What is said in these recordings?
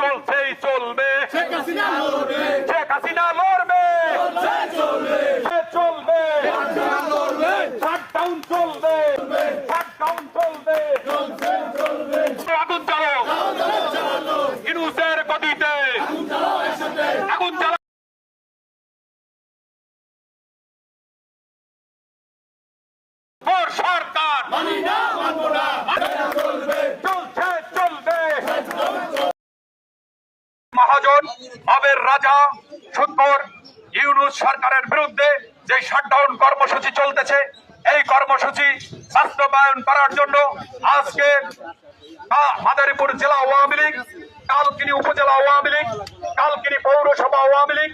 চলছেই চলবে। শেখ হাসিনা মবের রাজা সুদপুর ইউনুস সরকারের বিরুদ্ধে যে শাটডাউন কর্মসূচি চলতেছে, এই কর্মসূচি বাস্তবায়ন করার জন্য আজকে মাদারীপুর জেলা আওয়ামী লীগ, কালকিনি উপজেলা আওয়ামী লীগ, কালকিনি পৌরসভা আওয়ামী লীগ,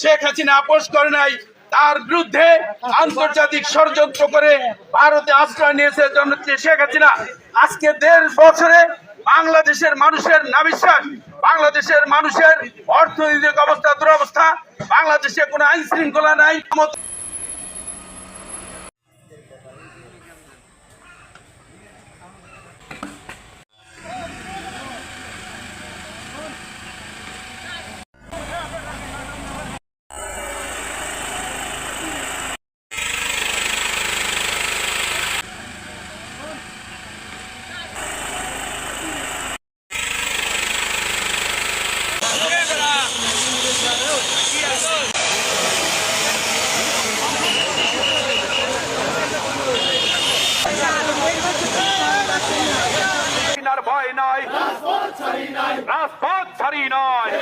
শেখ হাসিনা আপোষ করে নাই, তার বিরুদ্ধে আন্তর্জাতিক ষড়যন্ত্র করে ভারতে আশ্রয় নিয়েছে জননেত্রী শেখ হাসিনা। আজকে দেড় বছরে বাংলাদেশের মানুষের নাবিশ্বাস বাংলাদেশের মানুষের অর্থনৈতিক অবস্থা দুরবস্থা বাংলাদেশে কোনো আইন শৃঙ্খলা নাই রাজপথ ছাড়ি নয়।